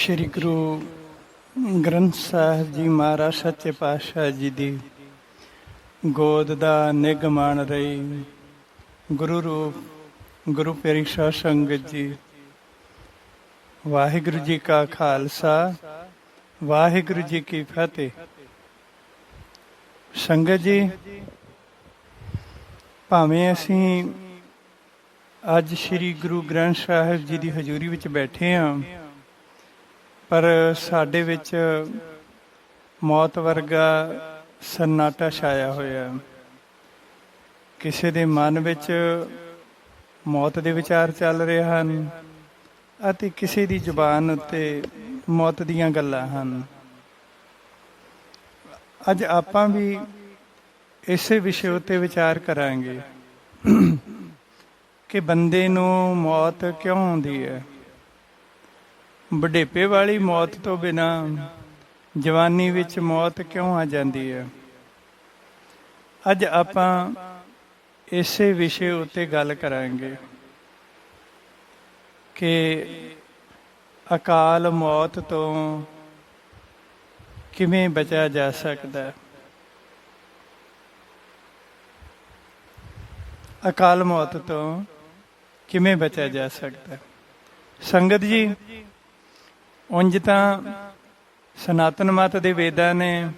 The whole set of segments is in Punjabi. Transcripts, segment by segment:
ਸ੍ਰੀ ਗੁਰੂ ਗ੍ਰੰਥ ਸਾਹਿਬ ਜੀ ਮਹਾਰਾਜ ਸੱਚੇ ਪਾਤਸ਼ਾਹ ਜੀ ਦੀ ਗੋਦ ਦਾ ਨਿਗਮਾਨ ਰਹੀ। ਗੁਰੂ ਰੂਪ, ਗੁਰੂ ਪਿਆਰੀ ਸਾਧ ਸੰਗਤ ਜੀ, ਵਾਹਿਗੁਰੂ ਜੀ ਕਾ ਖਾਲਸਾ, ਵਾਹਿਗੁਰੂ ਜੀ ਕੀ ਫਤਿਹ। ਸੰਗਤ ਜੀ, ਭਾਵੇਂ ਅਸੀਂ ਅੱਜ ਸ੍ਰੀ ਗੁਰੂ ਗ੍ਰੰਥ ਸਾਹਿਬ ਜੀ ਦੀ ਹਜ਼ੂਰੀ ਵਿੱਚ ਬੈਠੇ ਹਾਂ ਪਰ ਸਾਡੇ ਵਿੱਚ ਮੌਤ ਵਰਗਾ ਸੰਨਾਟਾ ਛਾਇਆ ਹੋਇਆ। ਕਿਸੇ ਦੇ ਮਨ ਵਿੱਚ ਮੌਤ ਦੇ ਵਿਚਾਰ ਚੱਲ ਰਹੇ ਹਨ ਅਤੇ ਕਿਸੇ ਦੀ ਜ਼ੁਬਾਨ ਉੱਤੇ ਮੌਤ ਦੀਆਂ ਗੱਲਾਂ ਹਨ। ਅੱਜ ਆਪਾਂ ਵੀ ਇਸੇ ਵਿਸ਼ੇ ਉੱਤੇ ਵਿਚਾਰ ਕਰਾਂਗੇ ਕਿ ਬੰਦੇ ਨੂੰ ਮੌਤ ਕਿਉਂ ਆਉਂਦੀ ਹੈ? ਬੁਢੇਪੇ ਵਾਲੀ ਮੌਤ ਤੋਂ ਬਿਨਾ ਜਵਾਨੀ ਵਿੱਚ ਮੌਤ ਕਿਉਂ ਆ ਜਾਂਦੀ ਹੈ? ਅੱਜ ਆਪਾਂ ਇਸੇ ਵਿਸ਼ੇ ਉੱਤੇ ਗੱਲ ਕਰਾਂਗੇ ਕਿ ਅਕਾਲ ਮੌਤ ਤੋਂ ਕਿਵੇਂ ਬਚਿਆ ਜਾ ਸਕਦਾ ਹੈ? ਅਕਾਲ ਮੌਤ ਤੋਂ ਕਿਵੇਂ ਬਚਿਆ ਜਾ ਸਕਦਾ ਹੈ? ਸੰਗਤ ਜੀ ਉਂਝ ਤਾਂ ਸਨਾਤਨ ਮਤ ਦੇ ਵੇਦਾਂ ਨੇ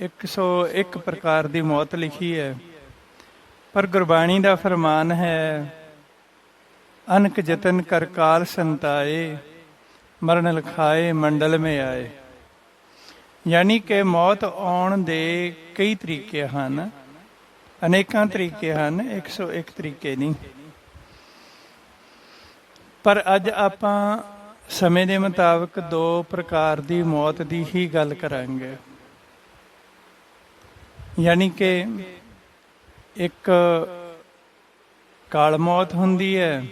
101 ਪ੍ਰਕਾਰ ਦੀ ਮੌਤ ਲਿਖੀ ਹੈ। ਪਰ ਗੁਰਬਾਣੀ ਦਾ ਫਰਮਾਨ ਹੈ, ਅਨਕ ਜਤਨ ਕਰ ਕਾਲ ਸੰਤਾਏ, ਮਰਨ ਲਖਾਏ, ਮੰਡਲ ਮੇ ਆਏ। ਯਾਨੀ ਕਿ ਮੌਤ ਆਉਣ ਦੇ ਕਈ ਤਰੀਕੇ ਹਨ। ਅਨੇਕਾਂ ਤਰੀਕੇ ਹਨ 101 ਤਰੀਕੇ ਨਹੀਂ। ਪਰ ਅੱਜ ਆਪਾਂ ਸਮੇਂ ਦੇ ਮੁਤਾਬਕ ਦੋ ਪ੍ਰਕਾਰ ਦੀ ਮੌਤ ਦੀ ਹੀ ਗੱਲ ਕਰਾਂਗੇ। ਯਾਨੀ ਕਿ ਇੱਕ ਕਾਲ ਮੌਤ ਹੁੰਦੀ ਹੈ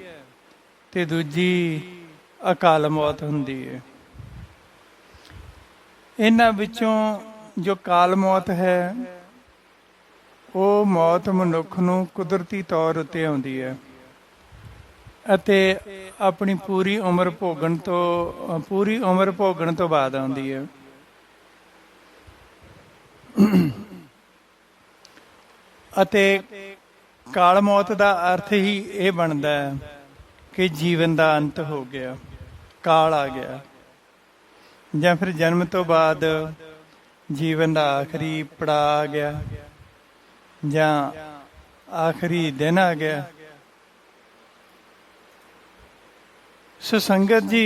ਤੇ ਦੂਜੀ ਅਕਾਲ ਮੌਤ ਹੁੰਦੀ ਹੈ। ਇਹਨਾਂ ਵਿੱਚੋਂ ਜੋ ਕਾਲ ਮੌਤ ਹੈ, ਉਹ ਮੌਤ ਮਨੁੱਖ ਨੂੰ ਕੁਦਰਤੀ ਤੌਰ ਉੱਤੇ ਆਉਂਦੀ ਹੈ। ਅਤੇ ਆਪਣੀ ਪੂਰੀ ਉਮਰ ਭੋਗਣ ਤੋਂ, ਪੂਰੀ ਉਮਰ ਭੋਗਣ ਤੋਂ ਬਾਅਦ ਆਉਂਦੀ ਹੈ। ਅਤੇ ਕਾਲ ਮੌਤ ਦਾ ਅਰਥ ਹੀ ਇਹ ਬਣਦਾ ਹੈ ਕਿ ਜੀਵਨ ਦਾ ਅੰਤ ਹੋ ਗਿਆ, ਕਾਲ ਆ ਗਿਆ। ਜਾਂ ਫਿਰ ਜਨਮ ਤੋਂ ਬਾਅਦ ਜੀਵਨ ਦਾ ਆਖਰੀ ਪੜਾ ਆ ਗਿਆ, ਜਾਂ ਆਖਰੀ ਦਿਨ ਆ ਗਿਆ। ਸੋ ਸੰਗਤ ਜੀ,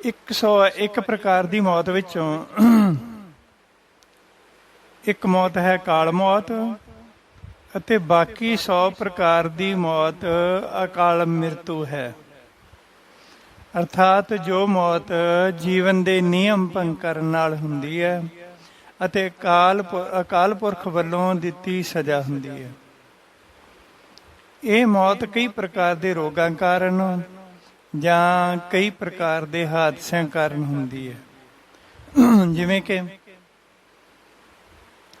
ਇੱਕ ਸੌ ਇੱਕ ਪ੍ਰਕਾਰ ਦੀ ਮੌਤ ਵਿੱਚੋਂ ਇੱਕ ਮੌਤ ਹੈ ਕਾਲ ਮੌਤ ਅਤੇ ਬਾਕੀ 100 ਪ੍ਰਕਾਰ ਦੀ ਮੌਤ ਅਕਾਲ ਮ੍ਰਿਤੂ ਹੈ। ਅਰਥਾਤ ਜੋ ਮੌਤ ਜੀਵਨ ਦੇ ਨਿਯਮ ਭੰਗ ਕਰਨ ਨਾਲ ਹੁੰਦੀ ਹੈ ਅਤੇ ਅਕਾਲ ਅਕਾਲ ਪੁਰਖ ਵੱਲੋਂ ਦਿੱਤੀ ਸਜ਼ਾ ਹੁੰਦੀ ਹੈ। ਇਹ ਮੌਤ ਕਈ ਪ੍ਰਕਾਰ ਦੇ ਰੋਗਾਂ ਕਾਰਨ ਜਾਂ ਕਈ ਪ੍ਰਕਾਰ ਦੇ ਹਾਦਸਿਆਂ ਕਾਰਨ ਹੁੰਦੀ ਹੈ। ਜਿਵੇਂ ਕਿ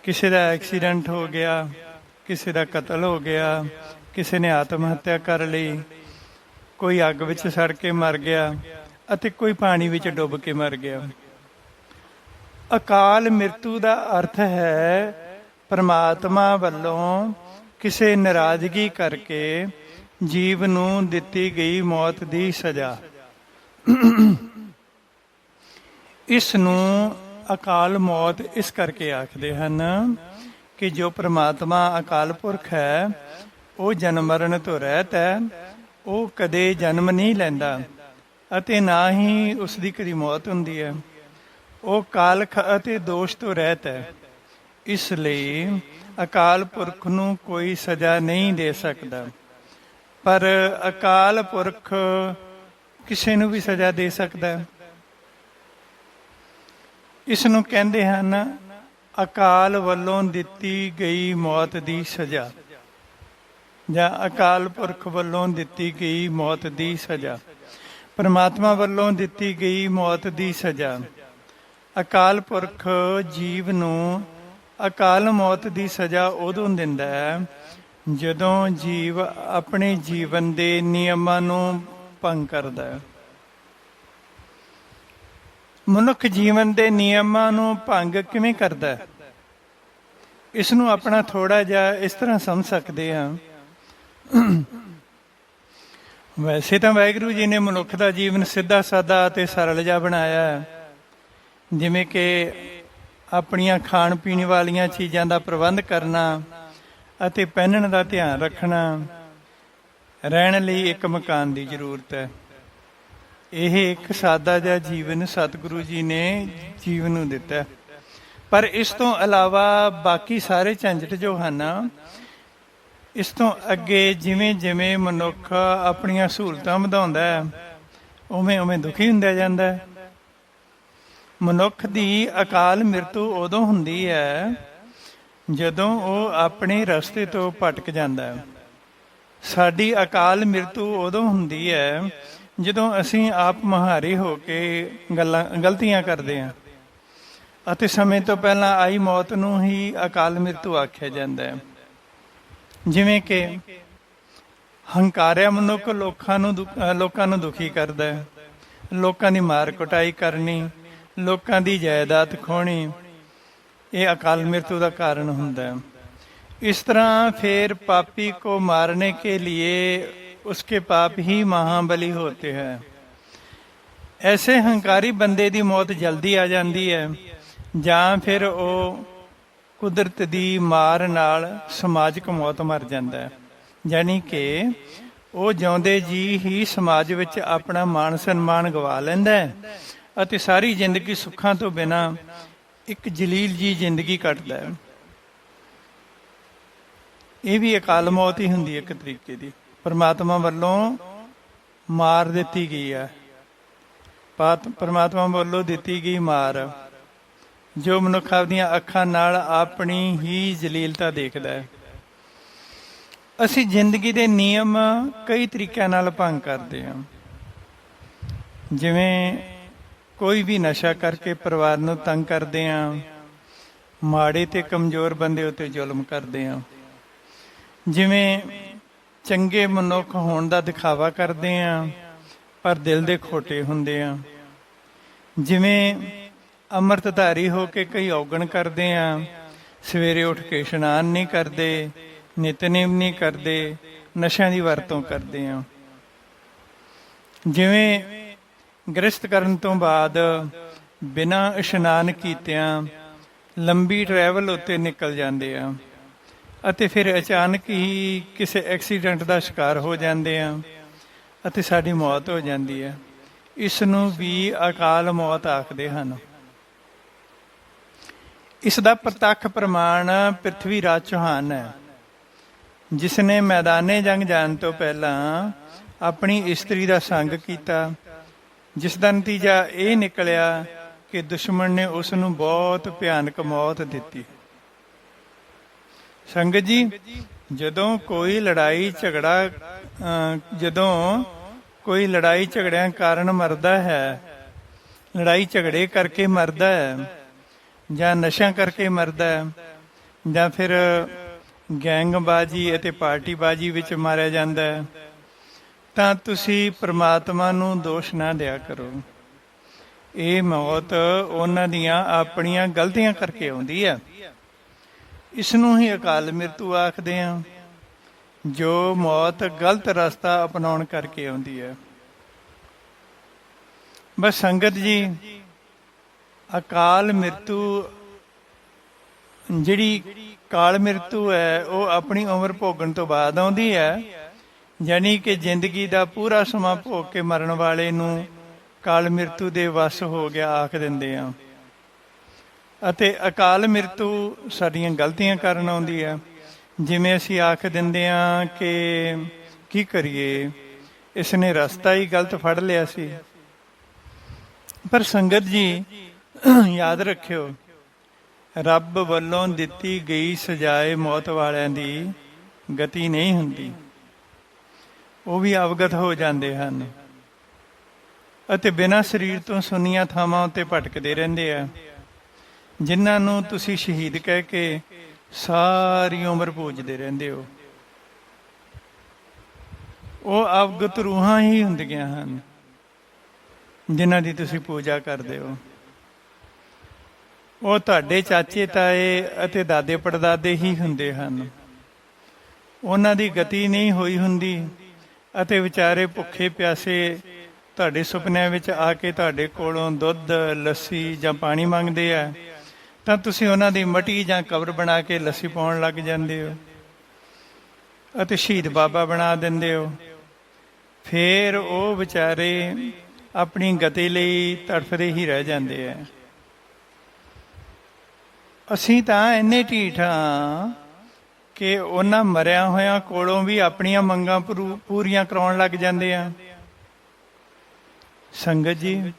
ਕਿਸੇ ਦਾ ਐਕਸੀਡੈਂਟ ਹੋ ਗਿਆ, ਕਿਸੇ ਦਾ ਕਤਲ ਹੋ ਗਿਆ, ਕਿਸੇ ਨੇ ਆਤਮ ਹੱਤਿਆ ਕਰ ਲਈ, ਕੋਈ ਅੱਗ ਵਿੱਚ ਸੜ ਕੇ ਮਰ ਗਿਆ ਅਤੇ ਕੋਈ ਪਾਣੀ ਵਿੱਚ ਡੁੱਬ ਕੇ ਮਰ ਗਿਆ। ਅਕਾਲ ਮ੍ਰਿਤੂ ਦਾ ਅਰਥ ਹੈ ਪਰਮਾਤਮਾ ਵੱਲੋਂ ਕਿਸੇ ਨਾਰਾਜ਼ਗੀ ਕਰਕੇ ਜੀਵ ਨੂੰ ਦਿੱਤੀ ਗਈ ਮੌਤ ਦੀ ਸਜ਼ਾ। ਇਸ ਨੂੰ ਅਕਾਲ ਮੌਤ ਇਸ ਕਰਕੇ ਆਖਦੇ ਹਨ ਕਿ ਜੋ ਪ੍ਰਮਾਤਮਾ ਅਕਾਲ ਪੁਰਖ ਹੈ, ਉਹ ਜਨਮ ਮਰਨ ਤੋਂ ਰਹਿਤ ਹੈ, ਉਹ ਕਦੇ ਜਨਮ ਨਹੀਂ ਲੈਂਦਾ ਅਤੇ ਨਾ ਹੀ ਉਸ ਦੀ ਕਦੀ ਮੌਤ ਹੁੰਦੀ ਹੈ। ਉਹ ਕਾਲਖ ਅਤੇ ਦੋਸ਼ ਤੋਂ ਰਹਿਤ ਹੈ। ਇਸ ਲਈ ਅਕਾਲ ਪੁਰਖ ਨੂੰ ਕੋਈ ਸਜ਼ਾ ਨਹੀਂ ਦੇ ਸਕਦਾ। ਪਰ ਅਕਾਲ ਪੁਰਖ ਕਿਸੇ ਨੂੰ ਵੀ ਸਜ਼ਾ ਦੇ ਸਕਦਾ ਹੈ। ਇਸ ਨੂੰ ਕਹਿੰਦੇ ਹਨ, ਅਕਾਲ ਵੱਲੋਂ ਦਿੱਤੀ ਗਈ ਮੌਤ ਦੀ ਸਜ਼ਾ। ਜਾਂ ਅਕਾਲ ਪੁਰਖ ਵੱਲੋਂ ਦਿੱਤੀ ਗਈ ਮੌਤ ਦੀ ਸਜ਼ਾ। ਪਰਮਾਤਮਾ ਵੱਲੋਂ ਦਿੱਤੀ ਗਈ ਮੌਤ ਦੀ ਸਜ਼ਾ। ਅਕਾਲ ਪੁਰਖ ਜੀਵ ਨੂੰ ਅਕਾਲ ਮੌਤ ਦੀ ਸਜ਼ਾ ਉਦੋਂ ਦਿੰਦਾ ਹੈ ਜਦੋਂ ਜੀਵ ਆਪਣੇ ਜੀਵਨ ਦੇ ਨਿਯਮਾਂ ਨੂੰ ਭੰਗ ਕਰਦਾ ਹੈ। ਮਨੁੱਖ ਜੀਵਨ ਦੇ ਨਿਯਮਾਂ ਨੂੰ ਭੰਗ ਕਿਵੇਂ ਕਰਦਾ ਹੈ? ਇਸ ਨੂੰ ਆਪਣਾ ਥੋੜਾ ਜਿਹਾ ਇਸ ਤਰ੍ਹਾਂ ਸਮਝ ਸਕਦੇ ਹਾਂ। ਵੈਸੇ ਤਾਂ ਵਾਹਿਗੁਰੂ ਜੀ ਨੇ ਮਨੁੱਖ ਦਾ ਜੀਵਨ ਸਿੱਧਾ, ਸਾਦਾ ਅਤੇ ਸਰਲ ਜਿਹਾ ਬਣਾਇਆ ਹੈ। ਜਿਵੇਂ ਕਿ ਆਪਣੀਆਂ ਖਾਣ ਪੀਣ ਵਾਲੀਆਂ ਚੀਜ਼ਾਂ ਦਾ ਪ੍ਰਬੰਧ ਕਰਨਾ ਅਤੇ ਪਹਿਨਣ ਦਾ ਧਿਆਨ ਰੱਖਣਾ, ਰਹਿਣ ਲਈ ਇੱਕ ਮਕਾਨ ਦੀ ਜ਼ਰੂਰਤ ਹੈ। ਇਹ ਇੱਕ ਸਾਦਾ ਜਿਹਾ ਜੀਵਨ ਸਤਿਗੁਰੂ ਜੀ ਨੇ ਜੀਵਨ ਨੂੰ ਦਿੱਤਾ ਪਰ ਇਸ ਤੋਂ ਇਲਾਵਾ ਬਾਕੀ ਸਾਰੇ ਝੰਜਟ ਜੋ ਹਨ, ਇਸ ਤੋਂ ਅੱਗੇ ਜਿਵੇਂ ਜਿਵੇਂ ਮਨੁੱਖ ਆਪਣੀਆਂ ਸਹੂਲਤਾਂ ਵਧਾਉਂਦਾ ਹੈ ਉਵੇਂ ਉਵੇਂ ਦੁਖੀ ਹੁੰਦਾ ਜਾਂਦਾ ਹੈ। ਮਨੁੱਖ ਦੀ ਅਕਾਲ ਮ੍ਰਿਤੂ ਉਦੋਂ ਹੁੰਦੀ ਹੈ ਜਦੋਂ ਉਹ ਆਪਣੇ ਰਸਤੇ ਤੋਂ ਭਟਕ ਜਾਂਦਾ ਹੈ। ਸਾਡੀ ਅਕਾਲ ਮ੍ਰਿਤੂ ਉਦੋਂ ਹੁੰਦੀ ਹੈ ਜਦੋਂ ਅਸੀਂ ਆਪ ਮਹਾਰੇ ਹੋ ਕੇ ਗੱਲਾਂ, ਗਲਤੀਆਂ ਕਰਦੇ ਹਾਂ। ਅਤੇ ਸਮੇਂ ਤੋਂ ਪਹਿਲਾਂ ਆਈ ਮੌਤ ਨੂੰ ਹੀ ਅਕਾਲ ਮ੍ਰਿਤੂ ਆਖਿਆ ਜਾਂਦਾ ਹੈ। ਜਿਵੇਂ ਕਿ ਹੰਕਾਰਿਆ ਮਨੁੱਖ ਲੋਕਾਂ ਨੂੰ ਦੁ- ਲੋਕਾਂ ਨੂੰ ਦੁਖੀ ਕਰਦਾ ਹੈ। ਲੋਕਾਂ ਦੀ ਮਾਰ ਕੁਟਾਈ ਕਰਨੀ ਲੋਕਾਂ ਦੀ ਜਾਇਦਾਦ ਖੋਣੀ ਇਹ ਅਕਾਲ ਮ੍ਰਿਤੂ ਦਾ ਕਾਰਨ ਹੁੰਦਾ ਹੈ इस तरह फिर पापी को मारने के लिए उसके पाप ही महाबली होते हैं ਐਸੇ ਹੰਕਾਰੀ ਬੰਦੇ ਦੀ ਮੌਤ ਜਲਦੀ ਆ ਜਾਂਦੀ ਹੈ ਜਾਂ ਫਿਰ ਉਹ ਕੁਦਰਤ ਦੀ ਮਾਰ ਨਾਲ ਸਮਾਜਿਕ ਮੌਤ ਮਰ ਜਾਂਦਾ ਹੈ ਯਾਨੀ ਕਿ ਉਹ ਜਿਉਂਦੇ ਜੀ ਹੀ ਸਮਾਜ ਵਿੱਚ ਆਪਣਾ ਮਾਣ ਸਨਮਾਨ ਗਵਾ ਲੈਂਦਾ ਹੈ ਅਤੇ ਸਾਰੀ ਜ਼ਿੰਦਗੀ ਸੁੱਖਾਂ ਤੋਂ ਬਿਨਾ ਇੱਕ ਜਲੀਲ ਜੀ ਜ਼ਿੰਦਗੀ ਕੱਟਦਾ ਹੈ। ਇਹ ਵੀ ਅਕਾਲ ਮੌਤ ਹੀ ਹੁੰਦੀ ਹੈ ਇੱਕ ਤਰੀਕੇ ਦੀ। ਪਰਮਾਤਮਾ ਵੱਲੋਂ ਮਾਰ ਦਿੱਤੀ ਗਈ ਹੈ। ਪਾਤ ਪਰਮਾਤਮਾ ਵੱਲੋਂ ਦਿੱਤੀ ਗਈ ਮਾਰ, ਜੋ ਮਨੁੱਖ ਆਪਣੀਆਂ ਅੱਖਾਂ ਨਾਲ ਆਪਣੀ ਹੀ ਜਲੀਲਤਾ ਦੇਖਦਾ ਹੈ। ਅਸੀਂ ਜ਼ਿੰਦਗੀ ਦੇ ਨਿਯਮ ਕਈ ਤਰੀਕਿਆਂ ਨਾਲ ਭੰਗ ਕਰਦੇ ਹਾਂ। ਜਿਵੇਂ ਕੋਈ ਵੀ ਨਸ਼ਾ ਕਰਕੇ ਪਰਿਵਾਰ ਨੂੰ ਤੰਗ ਕਰਦੇ ਹਾਂ ਮਾੜੇ ਤੇ ਕਮਜ਼ੋਰ ਬੰਦੇ ਉਤੇ ਜ਼ੁਲਮ ਕਰਦੇ ਹਾਂ ਜਿਵੇਂ ਚੰਗੇ ਮਨੁੱਖ ਹੋਣ ਦਾ ਦਿਖਾਵਾ ਕਰਦੇ ਆ, ਪਰ ਦਿਲ ਦੇ ਖੋਟੇ ਹੁੰਦੇ ਆ। ਜਿਵੇਂ ਅੰਮ੍ਰਿਤਧਾਰੀ ਹੋ ਕੇ ਕਈ ਔਗਣ ਕਰਦੇ ਆ, ਸਵੇਰੇ ਉੱਠ ਕੇ ਇਸ਼ਨਾਨ ਨਹੀਂ ਕਰਦੇ, ਨਿਤਨੇਮ ਨਹੀਂ ਕਰਦੇ, ਨਸ਼ਿਆਂ ਦੀ ਵਰਤੋਂ ਕਰਦੇ ਆ। ਜਿਵੇਂ ਗ੍ਰਸਤ ਕਰਨ ਤੋਂ ਬਾਅਦ ਬਿਨਾਂ ਇਸ਼ਨਾਨ ਕੀਤਿਆਂ ਲੰਬੀ ਟਰੈਵਲ ਉੱਤੇ ਨਿਕਲ ਜਾਂਦੇ ਆ ਅਤੇ ਫਿਰ ਅਚਾਨਕ ਹੀ ਕਿਸੇ ਐਕਸੀਡੈਂਟ ਦਾ ਸ਼ਿਕਾਰ ਹੋ ਜਾਂਦੇ ਆ ਅਤੇ ਸਾਡੀ ਮੌਤ ਹੋ ਜਾਂਦੀ ਹੈ ਇਸ ਨੂੰ ਵੀ ਅਕਾਲ ਮੌਤ ਆਖਦੇ ਹਨ। ਇਸ ਦਾ ਪ੍ਰਤੱਖ ਪ੍ਰਮਾਣ ਪ੍ਰithvi ਰਾਜ ਚੌਹਾਨ ਹੈ ਜਿਸ ਨੇ ਮੈਦਾਨੇ ਜੰਗ ਜਾਣ ਤੋਂ ਪਹਿਲਾਂ ਆਪਣੀ ਇਸਤਰੀ ਦਾ ਸੰਗ ਕੀਤਾ ਜਿਸ ਦਾ ਨਤੀਜਾ ਇਹ ਨਿਕਲਿਆ ਕਿ ਦੁਸ਼ਮਣ ਨੇ ਉਸ ਨੂੰ ਬਹੁਤ ਭਿਆਨਕ ਮੌਤ ਦਿੱਤੀ। ਸੰਗਤ ਜੀ, ਜਦੋਂ ਕੋਈ ਲੜਾਈ ਝਗੜਾ ਜਦੋਂ ਕੋਈ ਲੜਾਈ ਝਗੜਿਆਂ ਕਾਰਨ ਮਰਦਾ ਹੈ, ਲੜਾਈ ਝਗੜੇ ਕਰਕੇ ਮਰਦਾ ਹੈ, ਜਾਂ ਨਸ਼ਾ ਕਰਕੇ ਮਰਦਾ ਹੈ, ਜਾਂ ਫਿਰ ਗੈਂਗਬਾਜੀ ਅਤੇ ਪਾਰਟੀਬਾਜੀ ਵਿੱਚ ਮਾਰਿਆ ਜਾਂਦਾ ਹੈ ਤਾਂ ਤੁਸੀਂ ਪ੍ਰਮਾਤਮਾ ਨੂੰ ਦੋਸ਼ ਨਾ ਦਿਆ ਕਰੋ। ਇਹ ਮੌਤ ਉਹਨਾਂ ਦੀਆਂ ਆਪਣੀਆਂ ਗਲਤੀਆਂ ਕਰਕੇ ਆਉਂਦੀ ਹੈ। ਇਸ ਨੂੰ ਹੀ ਅਕਾਲ ਮ੍ਰਿਤੂ ਆਖਦੇ ਆ ਜੋ ਮੌਤ ਗਲਤ ਰਸਤਾ ਅਪਣਾਉਣ ਕਰਕੇ ਆਉਂਦੀ ਹੈ। ਬਸ ਸੰਗਤ ਜੀ, ਅਕਾਲ ਮ੍ਰਿਤੂ, ਜਿਹੜੀ ਕਾਲ ਮ੍ਰਿਤੂ ਹੈ, ਉਹ ਆਪਣੀ ਉਮਰ ਭੋਗਣ ਤੋਂ ਬਾਅਦ ਆਉਂਦੀ ਹੈ। ਯਾਨੀ ਕਿ ਜ਼ਿੰਦਗੀ ਦਾ ਪੂਰਾ ਸਮਾਂ ਭੋਗ ਕੇ ਮਰਨ ਵਾਲੇ ਨੂੰ ਕਾਲ ਮ੍ਰਿਤੂ ਦੇ ਵਸ ਹੋ ਗਿਆ ਆਖ ਦਿੰਦੇ ਆ। ਅਤੇ ਅਕਾਲ ਮ੍ਰਿਤੂ ਸਾਡੀਆਂ ਗਲਤੀਆਂ ਕਾਰਨ ਆਉਂਦੀ ਹੈ ਜਿਵੇਂ ਅਸੀਂ ਆਖ ਦਿੰਦੇ ਆ ਕਿ ਕੀ ਕਰੀਏ? ਇਸ ਨੇ ਰਸਤਾ ਹੀ ਗਲਤ ਫੜ ਲਿਆ ਸੀ। ਪਰ ਸੰਗਤ ਜੀ, ਯਾਦ ਰੱਖਿਓ, ਰੱਬ ਵੱਲੋਂ ਦਿੱਤੀ ਗਈ ਸਜ਼ਾਏ ਮੌਤ ਵਾਲਿਆਂ ਦੀ ਗਤੀ ਨਹੀਂ ਹੁੰਦੀ। ਉਹ ਵੀ ਅਵਗਤ ਹੋ ਜਾਂਦੇ ਹਨ। ਅਤੇ ਬਿਨਾਂ ਸਰੀਰ ਤੋਂ ਸੁੰਨੀਆਂ ਥਾਵਾਂ ਉੱਤੇ ਭਟਕਦੇ ਰਹਿੰਦੇ ਆ। ਜਿਨ੍ਹਾਂ ਨੂੰ ਤੁਸੀਂ ਸ਼ਹੀਦ ਕਹਿ ਕੇ ਸਾਰੀ ਉਮਰ ਪੂਜਦੇ ਰਹਿੰਦੇ ਹੋ। ਉਹ ਅਵਗਤ ਰੂਹਾਂ ਹੀ ਹੁੰਦੀਆਂ ਹਨ, ਜਿਨ੍ਹਾਂ ਦੀ ਤੁਸੀਂ ਪੂਜਾ ਕਰਦੇ ਹੋ। ਉਹ ਤੁਹਾਡੇ ਚਾਚੇ, ਤਾਏ ਅਤੇ ਦਾਦੇ ਪੜਦਾਦੇ ਹੀ ਹੁੰਦੇ ਹਨ। ਉਹਨਾਂ ਦੀ ਗਤੀ ਨਹੀਂ ਹੋਈ ਹੁੰਦੀ। ਅਤੇ ਵਿਚਾਰੇ ਭੁੱਖੇ ਪਿਆਸੇ ਤੁਹਾਡੇ ਸੁਪਨਿਆਂ ਵਿੱਚ ਆ ਕੇ ਤੁਹਾਡੇ ਕੋਲੋਂ ਦੁੱਧ, ਲੱਸੀ ਜਾਂ ਪਾਣੀ ਮੰਗਦੇ ਆ, ਤਾਂ ਤੁਸੀਂ ਉਹਨਾਂ ਦੀ ਮਟੀ ਜਾਂ ਕਬਰ ਬਣਾ ਕੇ ਲੱਸੀ ਪਾਉਣ ਲੱਗ ਜਾਂਦੇ ਹੋ ਅਤੇ ਸ਼ਹੀਦ ਬਾਬਾ ਬਣਾ ਦਿੰਦੇ ਹੋ। ਫਿਰ ਉਹ ਵਿਚਾਰੇ ਆਪਣੀ ਗਤੀ ਲਈ ਤੜਫਦੇ ਹੀ ਰਹਿ ਜਾਂਦੇ ਆ। ਅਸੀਂ ਤਾਂ ਇੰਨੇ ਢੀਠ ਹਾਂ ਕਿ ਉਹਨਾਂ ਮਰਿਆ ਹੋਇਆਂ ਕੋਲੋਂ ਵੀ ਆਪਣੀਆਂ ਮੰਗਾਂ ਪੂਰੂ- ਪੂਰੀਆਂ ਕਰਾਉਣ ਲੱਗ ਜਾਂਦੇ ਆ। ਸੰਗਤ ਜੀ,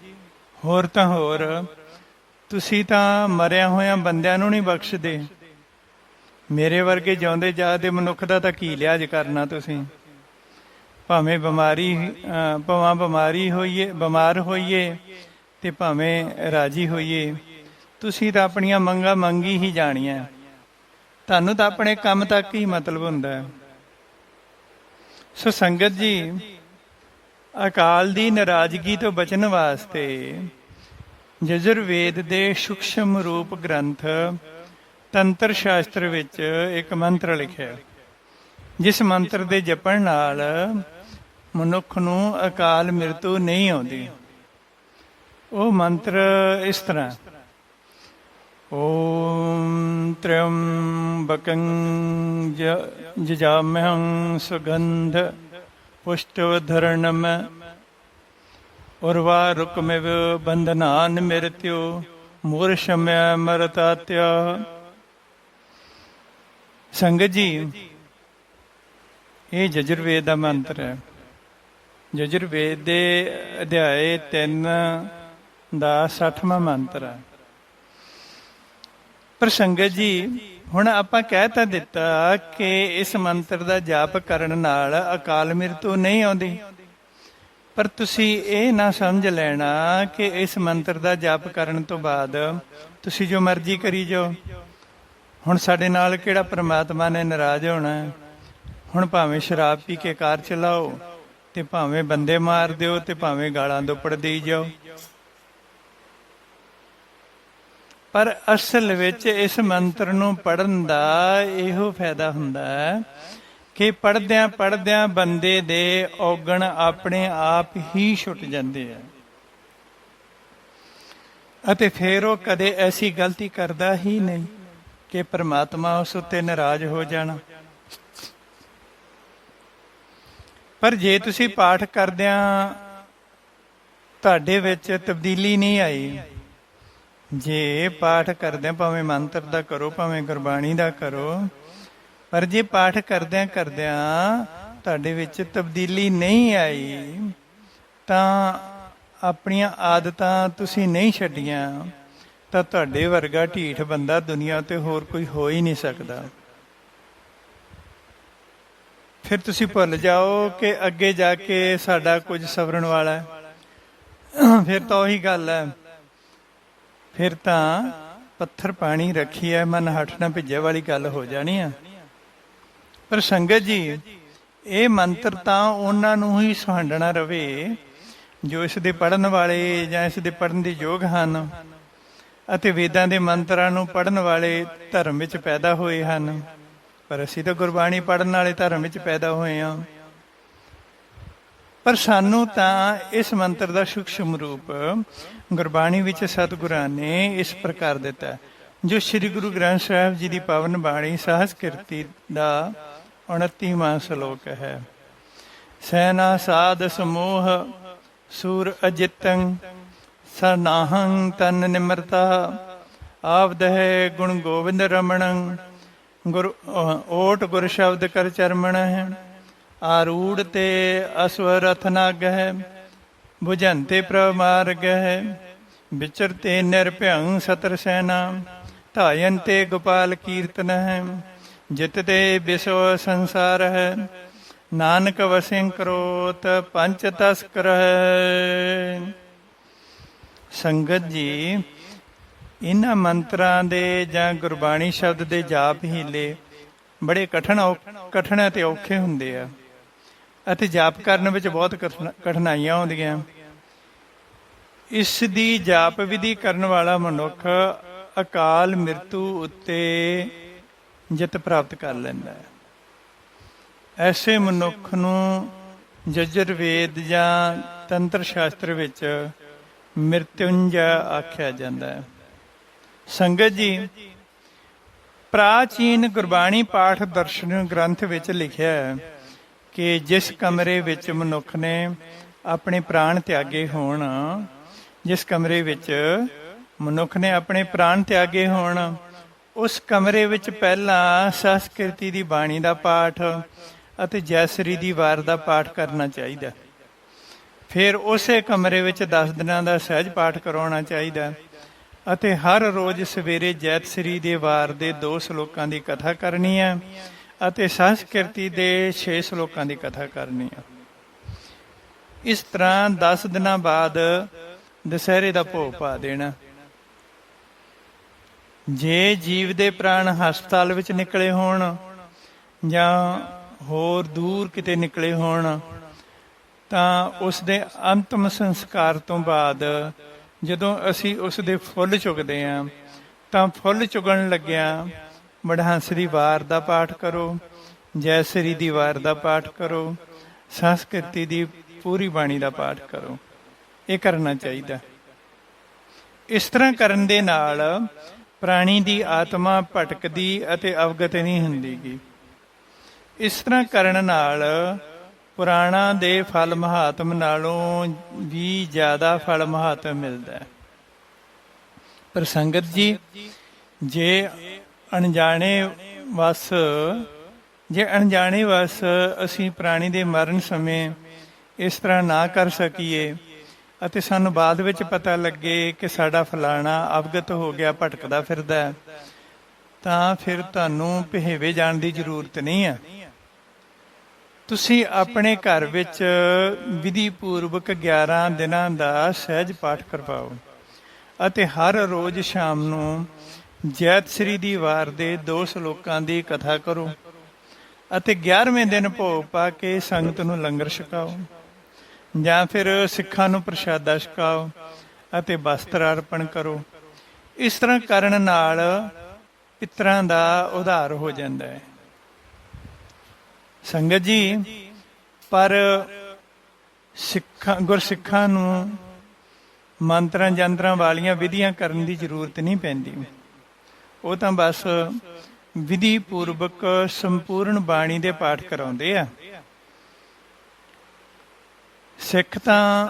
ਹੋਰ ਤਾਂ ਹੋਰ, ਤੁਸੀਂ ਤਾਂ ਮਰਿਆ ਹੋਇਆਂ ਬੰਦਿਆਂ ਨੂੰ ਨਹੀਂ ਬਖਸ਼ਦੇ। ਮੇਰੇ ਵਰਗੇ ਜਿਉਂਦੇ ਜਾਦੇ ਮਨੁੱਖ ਦਾ ਤਾਂ ਕੀ ਲਿਆਜ ਕਰਨਾ ਤੁਸੀਂ? ਭਾਵੇਂ ਬਿਮਾਰੀ ਭਾਵੇਂ ਬਿਮਾਰੀ ਹੋਈਏ, ਬਿਮਾਰ ਹੋਈਏ ਤੇ ਭਾਵੇਂ ਰਾਜੀ ਹੋਈਏ, ਤੁਸੀਂ ਤਾਂ ਆਪਣੀਆਂ ਮੰਗਾਂ ਮੰਗੀ ਹੀ ਜਾਣੀਆਂ। ਤੁਹਾਨੂੰ ਤਾਂ ਆਪਣੇ ਕੰਮ ਤੱਕ ਹੀ ਮਤਲਬ ਹੁੰਦਾ ਹੈ। ਸੋ ਸੰਗਤ ਜੀ, ਅਕਾਲ ਦੀ ਨਾਰਾਜ਼ਗੀ ਤੋਂ ਬਚਣ ਵਾਸਤੇ ਜਜ਼ੁਰਵੇਦ ਦੇ ਸੂਖਸ਼ਮ ਰੂਪ ਗ੍ਰੰਥ ਤੰਤਰ ਸ਼ਾਸਤਰ ਵਿੱਚ ਇੱਕ ਮੰਤਰ ਲਿਖਿਆ ਜਿਸ ਮੰਤਰ ਦੇ ਜਪਣ ਨਾਲ ਮਨੁੱਖ ਨੂੰ ਅਕਾਲ ਮ੍ਰਿਤੂ ਨਹੀਂ ਆਉਂਦੀ। ਉਹ ਮੰਤਰ ਇਸ ਤਰ੍ਹਾਂ ਓਮ ਤ੍ਰਯੰਬਕੰ ਜ- ਜਜਾਮਹੰ ਸੁਗੰਧ ਪੁਸ਼ਟਵਧਰਣਮ ਉਰਵਾ ਰੁਕਮਿਵ ਬੰਧਨਾਨ ਮਿਰਤਿਓ ਮੂਰਸ਼ਮਯ ਮਰਤਾਤਿਆ ਸੰਗਤ ਜੀ ਇਹ ਜਜੁਰਵੇਦ ਦਾ ਮੰਤਰ ਹੈ ਜਜੁਰਵੇਦ ਦੇ ਅਧਿਆਏ 3 ਦਾ 60ਵਾਂ ਮੰਤਰ ਹੈ ਪਰ ਸੰਗਤ ਜੀ, ਹੁਣ ਆਪਾਂ ਕਹਿ ਤਾਂ ਦਿੱਤਾ ਕਿ ਇਸ ਮੰਤਰ ਦਾ ਜਾਪ ਕਰਨ ਨਾਲ ਅਕਾਲ ਮ੍ਰਿਤੂ ਨਹੀਂ ਆਉਂਦੀ। ਪਰ ਤੁਸੀਂ ਇਹ ਨਾ ਸਮਝ ਲੈਣਾ ਕਿ ਇਸ ਮੰਤਰ ਦਾ ਜਾਪ ਕਰਨ ਤੋਂ ਬਾਅਦ ਤੁਸੀਂ ਜੋ ਮਰਜ਼ੀ ਕਰੀ ਜਾਓ। ਹੁਣ ਸਾਡੇ ਨਾਲ ਕਿਹੜਾ ਪ੍ਰਮਾਤਮਾ ਨੇ ਨਾਰਾਜ਼ ਹੋਣਾ? ਹੁਣ ਭਾਵੇਂ ਸ਼ਰਾਬ ਪੀ ਕੇ ਕਾਰ ਚਲਾਓ ਤੇ ਭਾਵੇਂ ਬੰਦੇ ਮਾਰ ਦਿਓ ਤੇ ਭਾਵੇਂ ਗਾਲਾਂ ਦੁੱਪੜ ਦੇਈ ਜਾਓ। ਪਰ ਅਸਲ ਵਿੱਚ ਇਸ ਮੰਤਰ ਨੂੰ ਪੜਨ ਦਾ ਇਹੋ ਫਾਇਦਾ ਹੁੰਦਾ ਹੈ ਕਿ ਪੜਦਿਆਂ ਪੜਦਿਆਂ ਬੰਦੇ ਦੇ ਔਗਣ ਆਪਣੇ ਆਪ ਹੀ ਛੁੱਟ ਜਾਂਦੇ ਆ। ਅਤੇ ਫਿਰ ਉਹ ਕਦੇ ਐਸੀ ਗਲਤੀ ਕਰਦਾ ਹੀ ਨਹੀਂ ਕਿ ਪ੍ਰਮਾਤਮਾ ਉਸ ਉੱਤੇ ਨਾਰਾਜ਼ ਹੋ ਜਾਣਾ। ਪਰ ਜੇ ਤੁਸੀਂ ਪਾਠ ਕਰਦਿਆਂ ਤੁਹਾਡੇ ਵਿੱਚ ਤਬਦੀਲੀ ਨਹੀਂ ਆਈ ਜੇ ਪਾਠ ਕਰਦੇ ਭਾਵੇਂ ਮੰਤਰ ਦਾ ਕਰੋ, ਭਾਵੇਂ ਗੁਰਬਾਣੀ ਦਾ ਕਰੋ, ਪਰ ਜੇ ਪਾਠ ਕਰਦਿਆਂ ਕਰਦਿਆਂ ਤੁਹਾਡੇ ਵਿੱਚ ਤਬਦੀਲੀ ਨਹੀਂ ਆਈ, ਤਾਂ ਆਪਣੀਆਂ ਆਦਤਾਂ ਤੁਸੀਂ ਨਹੀਂ ਛੱਡੀਆਂ, ਤਾਂ ਤੁਹਾਡੇ ਵਰਗਾ ਢੀਠ ਬੰਦਾ ਦੁਨੀਆ ਤੇ ਹੋਰ ਕੋਈ ਹੋ ਹੀ ਨਹੀਂ ਸਕਦਾ। ਫਿਰ ਤੁਸੀਂ ਭੁੱਲ ਜਾਓ ਕਿ ਅੱਗੇ ਜਾ ਕੇ ਸਾਡਾ ਕੁਝ ਸਵਰਨ ਵਾਲਾ ਹੈ। ਫਿਰ ਤਾਂ ਉਹੀ ਗੱਲ ਹੈ ਫਿਰ ਤਾਂ ਪੱਥਰ ਪਾਣੀ ਰੱਖੀ ਐ, ਮਨ ਹੱਠ ਨਾ ਭਿੱਜੇ ਵਾਲੀ ਗੱਲ ਹੋ ਜਾਣੀ ਆ। ਪਰ ਸੰਗਤ ਜੀ, ਇਹ ਮੰਤਰ ਤਾਂ ਉਹਨਾਂ ਨੂੰ ਹੀ ਸੁਹਾਂਡਣਾ ਰਵੇ, ਜੋ ਇਸ ਦੇ ਪੜਨ ਵਾਲੇ ਜਾਂ ਇਸ ਦੇ ਪੜਨ ਦੇ ਯੋਗ ਹਨ ਅਤੇ ਵੇਦਾਂ ਦੇ ਮੰਤਰਾਂ ਨੂੰ ਪੜਨ ਵਾਲੇ ਧਰਮ ਵਿੱਚ ਪੈਦਾ ਹੋਏ ਹਨ। ਪਰ ਅਸੀਂ ਤਾਂ ਗੁਰਬਾਣੀ ਪੜਨ ਵਾਲੇ ਧਰਮ ਵਿੱਚ ਪੈਦਾ ਹੋਏ ਹਾਂ ਪਰ ਸਾਨੂੰ ਤਾਂ ਇਸ ਮੰਤਰ ਦਾ ਸੂਖਸ਼ਮ ਰੂਪ ਗੁਰਬਾਣੀ ਵਿੱਚ ਸਤਿਗੁਰਾਂ ਨੇ ਇਸ ਪ੍ਰਕਾਰ ਦਿੱਤਾ। ਜੋ ਸ੍ਰੀ ਗੁਰੂ ਗ੍ਰੰਥ ਸਾਹਿਬ ਜੀ ਦੀ ਪਾਵਨ ਬਾਣੀ, ਸਾਹਸ ਕੀਰਤੀ ਦਾ 29ਵਾਂ ਸ਼ਲੋਕ ਹੈ। ਸੈਨਾ ਸਾਧ ਸਮੂਹ ਸੂਰ ਅਜਿਤੰ, ਸਰਨਾਹੰ ਤਨ ਨਿਮਰਤਾ, ਆਵਦਹਿ ਗੁਣ ਗੋਬਿੰਦ ਰਮਣੰ, ਗੁਰ ਓਟ ਗੁਰ ਸ਼ਬਦ ਕਰ ਚਰਮਣ ਹੈ ਆਰੂੜ ਤੇ ਅਸਵਰਥ ਨਗ ਹੈ 부ਜੰਤੇ ਪ੍ਰਮਾਰਗ ਹੈ ਵਿਚਰਤੇ ਨਿਰਭਯੰ ਸਤਰ ਸੈਨਾ ਧਾਇੰਤੇ ਗੋਪਾਲ ਕੀਰਤਨ ਹੈ ਜਿਤ ਵਿਸ਼ਵ ਸੰਸਾਰ ਹੈ ਨਾਨਕ ਵਸਿੰ ਕਰੋਤ ਪੰਚ ਤਸਕਰ ਹੈ ਸੰਗਤ ਜੀ ਇਹਨਾਂ ਮੰਤਰਾਂ ਦੇ ਜਾਂ ਗੁਰਬਾਣੀ ਸ਼ਬਦ ਦੇ ਜਾਪ ਹੀਲੇ ਬੜੇ ਕਠਨ ਔ- ਕਠਨ ਅਤੇ ਔਖੇ ਹੁੰਦੇ ਆ। ਅਤੇ ਜਾਪ ਕਰਨ ਵਿੱਚ ਬਹੁਤ ਕਠਿਨ- ਕਠਿਨਾਈਆਂ ਆਉਂਦੀਆਂ ਇਸ ਦੀ ਜਾਪ ਵਿਧੀ ਕਰਨ ਵਾਲਾ ਮਨੁੱਖ ਅਕਾਲ ਮ੍ਰਿਤੂ ਉੱਤੇ ਜਿੱਤ ਪ੍ਰਾਪਤ ਕਰ ਲੈਂਦਾ ਹੈ। ਐਸੇ ਮਨੁੱਖ ਨੂੰ ਜਜਰ ਵੇਦ ਜਾਂ ਤੰਤਰ ਸ਼ਾਸਤਰ ਵਿੱਚ ਮ੍ਰਿਤਯੁੰਜਾ ਆਖਿਆ ਜਾਂਦਾ ਹੈ। ਸੰਗਤ ਜੀ, ਪ੍ਰਾਚੀਨ ਗੁਰਬਾਣੀ ਪਾਠ ਦਰਸ਼ਨ ਗ੍ਰੰਥ ਵਿੱਚ ਲਿਖਿਆ ਹੈ ਕਿ ਜਿਸ ਕਮਰੇ ਵਿੱਚ ਮਨੁੱਖ ਨੇ ਆਪਣੇ ਪ੍ਰਾਣ ਤਿਆਗੇ ਹੋਣ, ਜਿਸ ਕਮਰੇ ਵਿੱਚ ਮਨੁੱਖ ਨੇ ਆਪਣੇ ਪ੍ਰਾਣ ਤਿਆਗੇ ਹੋਣ, ਉਸ ਕਮਰੇ ਵਿੱਚ ਪਹਿਲਾਂ ਸੰਸਕ੍ਰਿਤੀ ਦੀ ਬਾਣੀ ਦਾ ਪਾਠ ਅਤੇ ਜੈਸਰੀ ਦੀ ਵਾਰ ਦਾ ਪਾਠ ਕਰਨਾ ਚਾਹੀਦਾ। ਫਿਰ ਉਸੇ ਕਮਰੇ ਵਿੱਚ 10 ਦਿਨਾਂ ਦਾ ਸਹਿਜ ਪਾਠ ਕਰਾਉਣਾ ਚਾਹੀਦਾ ਅਤੇ ਹਰ ਰੋਜ਼ ਸਵੇਰੇ ਜੈਤਸਰੀ ਦੇ ਵਾਰ ਦੇ ਦੋ ਸ਼ਲੋਕਾਂ ਦੀ ਕਥਾ ਕਰਨੀ ਹੈ। ਅਤੇ ਸੰਸਕ੍ਰਿਤੀ ਦੇ 6 ਸ਼ਲੋਕਾਂ ਦੀ ਕਥਾ ਕਰਨੀ ਆ। ਇਸ ਤਰ੍ਹਾਂ 10 ਦਿਨਾਂ ਬਾਅਦ ਦਸਹਿਰੇ ਦਾ ਭੋਗ ਪਾ ਦੇਣਾ। ਜੇ ਜੀਵ ਦੇ ਪ੍ਰਾਣ ਹਸਪਤਾਲ ਵਿੱਚ ਨਿਕਲੇ ਹੋਣ ਜਾਂ ਹੋਰ ਦੂਰ ਕਿਤੇ ਨਿਕਲੇ ਹੋਣ, ਤਾਂ ਉਸ ਦੇ ਅੰਤਮ ਸੰਸਕਾਰ ਤੋਂ ਬਾਅਦ ਜਦੋਂ ਅਸੀਂ ਉਸ ਦੇ ਫੁੱਲ ਚੁਗਦੇ ਹਾਂ ਤਾਂ ਫੁੱਲ ਚੁਗਣ ਲੱਗਿਆ ਮੜਹੰਸ ਦੀ ਵਾਰ ਦਾ ਪਾਠ ਕਰੋ, ਜੈਸਰੀ ਦੀ ਵਾਰ ਦਾ ਪਾਠ ਕਰੋ, ਸੰਸਕ੍ਰਿਤੀ ਦੀ ਪੂਰੀ ਬਾਣੀ ਦਾ ਪਾਠ ਕਰੋ। ਇਹ ਕਰਨਾ ਚਾਹੀਦਾ। ਇਸ ਤਰ੍ਹਾਂ ਕਰਨ ਦੇ ਨਾਲ ਪ੍ਰਾਣੀ ਦੀ ਆਤਮਾ ਭਟਕਦੀ ਅਤੇ ਅਵਗਤ ਨਹੀਂ ਹੁੰਦੀਗੀ। ਇਸ ਤਰ੍ਹਾਂ ਕਰਨ ਨਾਲ ਪੁਰਾਣਾ ਦੇ ਫਲ ਮਹਾਤਮ ਨਾਲੋਂ ਵੀ ਜ਼ਿਆਦਾ ਫਲ ਮਹਾਤਮ ਮਿਲਦਾ ਹੈ। ਪਰ ਸੰਗਤ ਜੀ, ਜੇ ਅਣਜਾਣੇ ਵਸ ਜੇ ਅਣਜਾਣੇ ਵਸ ਅਸੀਂ ਪ੍ਰਾਣੀ ਦੇ ਮਰਨ ਸਮੇਂ ਇਸ ਤਰ੍ਹਾਂ ਨਾ ਕਰ ਸਕੀਏ ਅਤੇ ਸਾਨੂੰ ਬਾਅਦ ਵਿੱਚ ਪਤਾ ਲੱਗੇ ਕਿ ਸਾਡਾ ਫਲਾਣਾ ਅਵਗਤ ਹੋ ਗਿਆ ਭਟਕਦਾ ਫਿਰਦਾ ਹੈ, ਤਾਂ ਫਿਰ ਤੁਹਾਨੂੰ ਪਹਿਵੇ ਜਾਣ ਦੀ ਜ਼ਰੂਰਤ ਨਹੀਂ ਹੈ। ਤੁਸੀਂ ਆਪਣੇ ਘਰ ਵਿੱਚ ਵਿਧੀ ਪੂਰਵਕ 11 ਦਿਨਾਂ ਦਾ ਸਹਿਜ ਪਾਠ ਕਰਵਾਓ ਅਤੇ ਹਰ ਰੋਜ਼ ਸ਼ਾਮ ਨੂੰ ਜੈਤ ਸ੍ਰੀ ਦੀ ਵਾਰ ਦੇ ਦੋ ਸ਼ਲੋਕਾਂ ਦੀ ਕਥਾ ਕਰੋ ਅਤੇ 11ਵੇਂ ਦਿਨ ਭੋਗ ਪਾ ਕੇ ਸੰਗਤ ਨੂੰ ਲੰਗਰ ਛਕਾਓ ਜਾਂ ਫਿਰ ਸਿੱਖਾਂ ਨੂੰ ਪ੍ਰਸ਼ਾਦਾ ਛਕਾਓ ਅਤੇ ਵਸਤਰ ਅਰਪਣ ਕਰੋ। ਇਸ ਤਰ੍ਹਾਂ ਕਰਨ ਨਾਲ ਪਿਤਰਾਂ ਦਾ ਉਧਾਰ ਹੋ ਜਾਂਦਾ ਹੈ। ਸੰਗਤ ਜੀ, ਪਰ ਸਿੱਖਾਂ, ਗੁਰਸਿੱਖਾਂ ਨੂੰ ਮੰਤਰਾਂ ਜੰਤਰਾਂ ਵਾਲੀਆਂ ਵਿਧੀਆਂ ਕਰਨ ਦੀ ਜ਼ਰੂਰਤ ਨਹੀਂ ਪੈਂਦੀ। ਉਹ ਤਾਂ ਬਸ ਵਿਧੀ ਪੂਰਵਕ ਸੰਪੂਰਨ ਬਾਣੀ ਦੇ ਪਾਠ ਕਰਾਉਂਦੇ ਆ। ਸਿੱਖ ਤਾਂ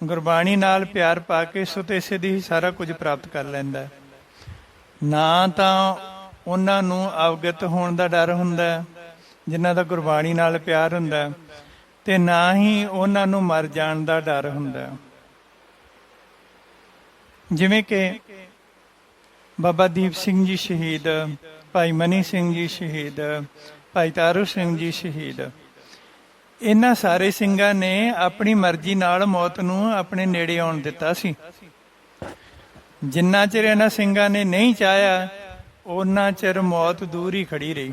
ਗੁਰਬਾਣੀ ਨਾਲ ਪਿਆਰ ਪਾ ਕੇ ਸੁਤੇ ਸਿੱਧੀ ਸਾਰਾ ਕੁਝ ਪ੍ਰਾਪਤ ਕਰ ਲੈਂਦਾ ਨਾ ਤਾਂ ਉਹਨਾਂ ਨੂੰ ਅਵਗਤ ਹੋਣ ਦਾ ਡਰ ਹੁੰਦਾ ਹੈ, ਜਿਨ੍ਹਾਂ ਦਾ ਗੁਰਬਾਣੀ ਨਾਲ ਪਿਆਰ ਹੁੰਦਾ ਤੇ ਨਾ ਹੀ ਉਹਨਾਂ ਨੂੰ ਮਰ ਜਾਣ ਦਾ ਡਰ ਹੁੰਦਾ ਜਿਵੇਂ ਕਿ ਬਾਬਾ ਦੀਪ ਸਿੰਘ ਜੀ ਸ਼ਹੀਦ, ਭਾਈ ਮਨੀ ਸਿੰਘ ਜੀ ਸ਼ਹੀਦ, ਭਾਈ ਤਾਰੂ ਸਿੰਘ ਜੀ ਸ਼ਹੀਦ। ਇਹਨਾਂ ਸਾਰੇ ਸਿੰਘਾਂ ਨੇ ਆਪਣੀ ਮਰਜ਼ੀ ਨਾਲ ਮੌਤ ਨੂੰ ਆਪਣੇ ਨੇੜੇ ਆਉਣ ਦਿੱਤਾ ਸੀ। ਜਿੰਨਾ ਚਿਰ ਇਹਨਾਂ ਸਿੰਘਾਂ ਨੇ ਨਹੀਂ ਚਾਹਿਆ ਉਹਨਾਂ ਚਿਰ ਮੌਤ ਦੂਰ ਹੀ ਖੜੀ ਰਹੀ।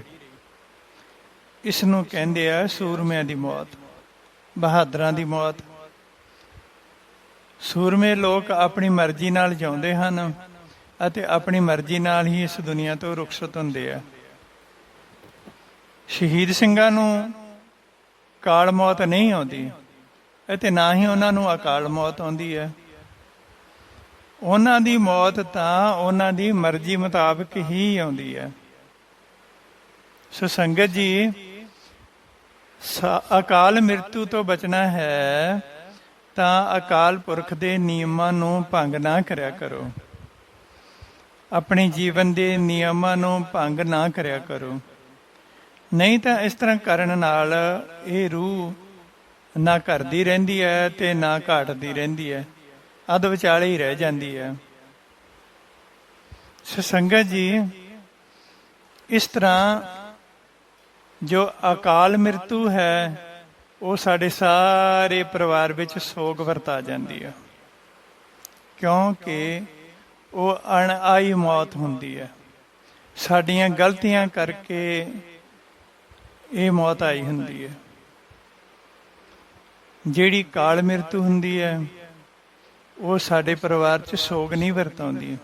ਇਸ ਨੂੰ ਕਹਿੰਦੇ ਆ ਸੂਰਮਿਆਂ ਦੀ ਮੌਤ, ਬਹਾਦਰਾਂ ਦੀ ਮੌਤ। ਸੂਰਮੇ ਲੋਕ ਆਪਣੀ ਮਰਜ਼ੀ ਨਾਲ ਜਿਉਂਦੇ ਹਨ। ਅਤੇ ਆਪਣੀ ਮਰਜ਼ੀ ਨਾਲ ਹੀ ਇਸ ਦੁਨੀਆ ਤੋਂ ਰੁਖਸਤ ਹੁੰਦੇ ਆ। ਸ਼ਹੀਦ ਸਿੰਘਾਂ ਨੂੰ ਕਾਲ ਮੌਤ ਨਹੀਂ ਆਉਂਦੀ ਅਤੇ ਨਾ ਹੀ ਉਹਨਾਂ ਨੂੰ ਅਕਾਲ ਮੌਤ ਆਉਂਦੀ ਹੈ। ਉਹਨਾਂ ਦੀ ਮੌਤ ਤਾਂ ਉਹਨਾਂ ਦੀ ਮਰਜ਼ੀ ਮੁਤਾਬਕ ਹੀ ਆਉਂਦੀ ਹੈ। ਸੋ ਸੰਗਤ ਜੀ ਅਕਾਲ ਮ੍ਰਿਤੂ ਤੋਂ ਬਚਣਾ ਹੈ ਤਾਂ ਅਕਾਲ ਪੁਰਖ ਦੇ ਨਿਯਮਾਂ ਨੂੰ ਭੰਗ ਨਾ ਕਰਿਆ ਕਰੋ। ਆਪਣੇ ਜੀਵਨ ਦੇ ਨਿਯਮਾਂ ਨੂੰ ਭੰਗ ਨਾ ਕਰਿਆ ਕਰੋ। ਨਹੀਂ ਤਾਂ ਇਸ ਤਰ੍ਹਾਂ ਕਰਨ ਨਾਲ ਇਹ ਰੂਹ ਨਾ ਕਰਦੀ ਰਹਿੰਦੀ ਹੈ ਤੇ ਨਾ ਘਟਦੀ ਰਹਿੰਦੀ ਹੈ। ਅਧ ਵਿਚਾਲੇ ਹੀ ਰਹਿ ਜਾਂਦੀ ਹੈ। ਸੋ ਸੰਗਤ ਜੀ, ਇਸ ਤਰ੍ਹਾਂ ਜੋ ਅਕਾਲ ਮ੍ਰਿਤੂ ਹੈ, ਉਹ ਸਾਡੇ ਸਾਰੇ ਪਰਿਵਾਰ ਵਿੱਚ ਸੋਗ ਵਰਤਾ ਜਾਂਦੀ ਹੈ। ਕਿਉਂਕਿ ਉਹ ਅਣਆਈ ਮੌਤ ਹੁੰਦੀ ਹੈ। ਸਾਡੀਆਂ ਗਲਤੀਆਂ ਕਰਕੇ ਇਹ ਮੌਤ ਆਈ ਹੁੰਦੀ ਹੈ। ਜਿਹੜੀ ਕਾਲ ਮਿਰਤੂ ਹੁੰਦੀ ਹੈ, ਉਹ ਸਾਡੇ ਪਰਿਵਾਰ 'ਚ ਸੋਗ ਨਹੀਂ ਵਰਤਾਉਂਦੀ।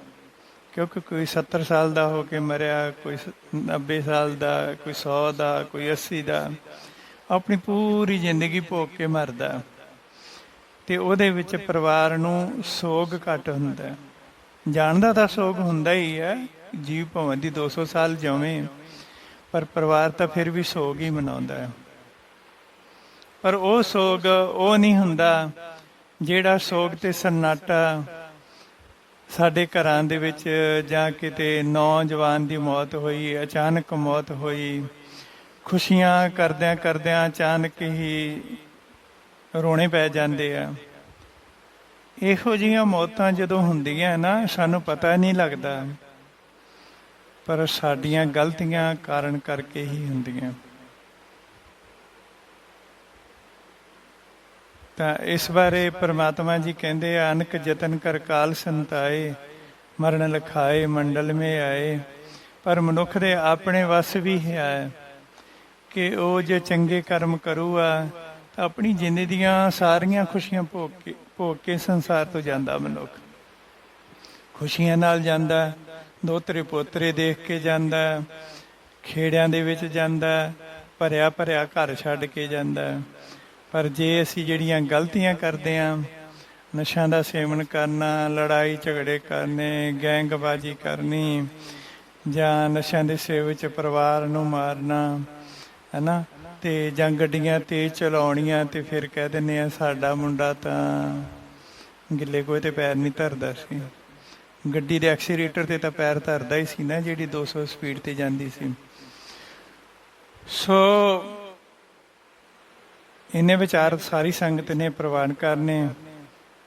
ਕਿਉਂਕਿ ਕੋਈ 70 ਸਾਲ ਦਾ ਹੋ ਕੇ ਮਰਿਆ, ਕੋਈ 90 ਸਾਲ ਦਾ, ਕੋਈ 100 ਦਾ, ਕੋਈ 80 ਦਾ, ਆਪਣੀ ਪੂਰੀ ਜ਼ਿੰਦਗੀ ਭੋਗ ਕੇ ਮਰਦਾ। ਤੇ ਉਹਦੇ ਵਿੱਚ ਪਰਿਵਾਰ ਨੂੰ ਸੋਗ ਘੱਟ ਹੁੰਦਾ। ਜਾਣਦਾ ਤਾਂ ਸੋਗ ਹੁੰਦਾ ਹੀ ਹੈ, ਜੀਵ ਭਵਨ ਦੀ 200 ਸਾਲ ਜਿਵੇਂ ਪਰ ਪਰਿਵਾਰ ਤਾਂ ਫਿਰ ਵੀ ਸੋਗ ਹੀ ਮਨਾਉਂਦਾ ਹੈ। ਪਰ ਉਹ ਸੋਗ ਉਹ ਨਹੀਂ ਹੁੰਦਾ ਜਿਹੜਾ ਸੋਗ ਤੇ ਸੰਨਾਟਾ ਸਾਡੇ ਘਰਾਂ ਦੇ ਵਿੱਚ ਜਾਂ ਕਿਤੇ ਨੌਜਵਾਨ ਦੀ ਮੌਤ ਹੋਈ, ਅਚਾਨਕ ਮੌਤ ਹੋਈ, ਖੁਸ਼ੀਆਂ ਕਰਦਿਆਂ ਕਰਦਿਆਂ ਅਚਾਨਕ ਹੀ ਰੋਣੇ ਪੈ ਜਾਂਦੇ ਆ। ਇਹੋ ਜਿਹੀਆਂ ਮੌਤਾਂ ਜਦੋਂ ਹੁੰਦੀਆਂ ਨਾ, ਸਾਨੂੰ ਪਤਾ ਨਹੀਂ ਲੱਗਦਾ। ਪਰ ਸਾਡੀਆਂ ਗਲਤੀਆਂ ਕਾਰਨ ਕਰਕੇ ਹੀ ਹੁੰਦੀਆਂ। ਤਾਂ ਇਸ ਬਾਰੇ ਪ੍ਰਮਾਤਮਾ ਜੀ ਕਹਿੰਦੇ ਆ ਅਨਕ ਯਤਨ ਕਰ ਕਾਲ ਸੰਤਾਏ, ਮਰਨ ਲਖਾਏ, ਮੰਡਲ ਮੇ ਆਏ। ਪਰ ਮਨੁੱਖ ਦੇ ਆਪਣੇ ਵਸ ਵੀ ਹੈ ਕਿ ਉਹ ਜੇ ਚੰਗੇ ਕਰਮ ਕਰੂਗਾ ਤਾਂ ਆਪਣੀ ਜ਼ਿੰਦਗੀ ਦੀਆਂ ਸਾਰੀਆਂ ਖੁਸ਼ੀਆਂ ਭੋਗ ਕੇ ਭੋਗ ਕੇ ਸੰਸਾਰ ਤੋਂ ਜਾਂਦਾ ਮਨੁੱਖ। ਖੁਸ਼ੀਆਂ ਨਾਲ ਜਾਂਦਾ, ਦੋਤਰੇ ਪੋਤਰੇ ਦੇਖ ਕੇ ਜਾਂਦਾ ਖੇੜਿਆਂ ਦੇ ਵਿੱਚ ਜਾਂਦਾ, ਭਰਿਆ ਭਰਿਆ ਘਰ ਛੱਡ ਕੇ ਜਾਂਦਾ। ਪਰ ਜੇ ਅਸੀਂ ਜਿਹੜੀਆਂ ਗਲਤੀਆਂ ਕਰਦੇ ਆਂ, ਨਸ਼ਿਆਂ ਦਾ ਸੇਵਨ ਕਰਨਾ, ਲੜਾਈ ਝਗੜੇ ਕਰਨੇ, ਗੈਂਗਬਾਜ਼ੀ ਕਰਨੀ, ਜਾਂ ਨਸ਼ਿਆਂ ਦੇ ਸੇਵ ਵਿੱਚ ਪਰਿਵਾਰ ਨੂੰ ਮਾਰਨਾ, ਹੈਨਾ? ਤੇ ਜਾਂ ਗੱਡੀਆਂ ਤੇਜ਼ ਚਲਾਉਣੀਆਂ ਤੇ ਫਿਰ ਕਹਿ ਦਿੰਦੇ ਆ, ਸਾਡਾ ਮੁੰਡਾ ਤਾਂ ਗਿੱਲੇ ਕੋਈ ਤੇ ਪੈਰ ਨਹੀਂ ਧਰਦਾ ਸੀ। ਗੱਡੀ ਦੇ ਐਕਸੀਲੇਟਰ ਤੇ ਤਾਂ ਪੈਰ ਧਰਦਾ ਹੀ ਸੀ ਨਾ, ਜਿਹੜੀ 200 ਸਪੀਡ ਤੇ ਜਾਂਦੀ ਸੀ। ਸੋ ਇਹਨੇ ਵਿਚਾਰ ਸਾਰੀ ਸੰਗਤ ਨੇ ਪ੍ਰਵਾਨ ਕਰਨੇ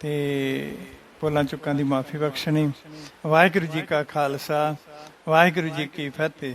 ਤੇ ਭੁੱਲਾਂ ਚੁੱਕਾਂ ਦੀ ਮਾਫੀ ਬਖਸ਼ਣੀ। ਵਾਹਿਗੁਰੂ ਜੀ ਕਾ ਖਾਲਸਾ, ਵਾਹਿਗੁਰੂ ਜੀ ਕੀ ਫਤਿਹ।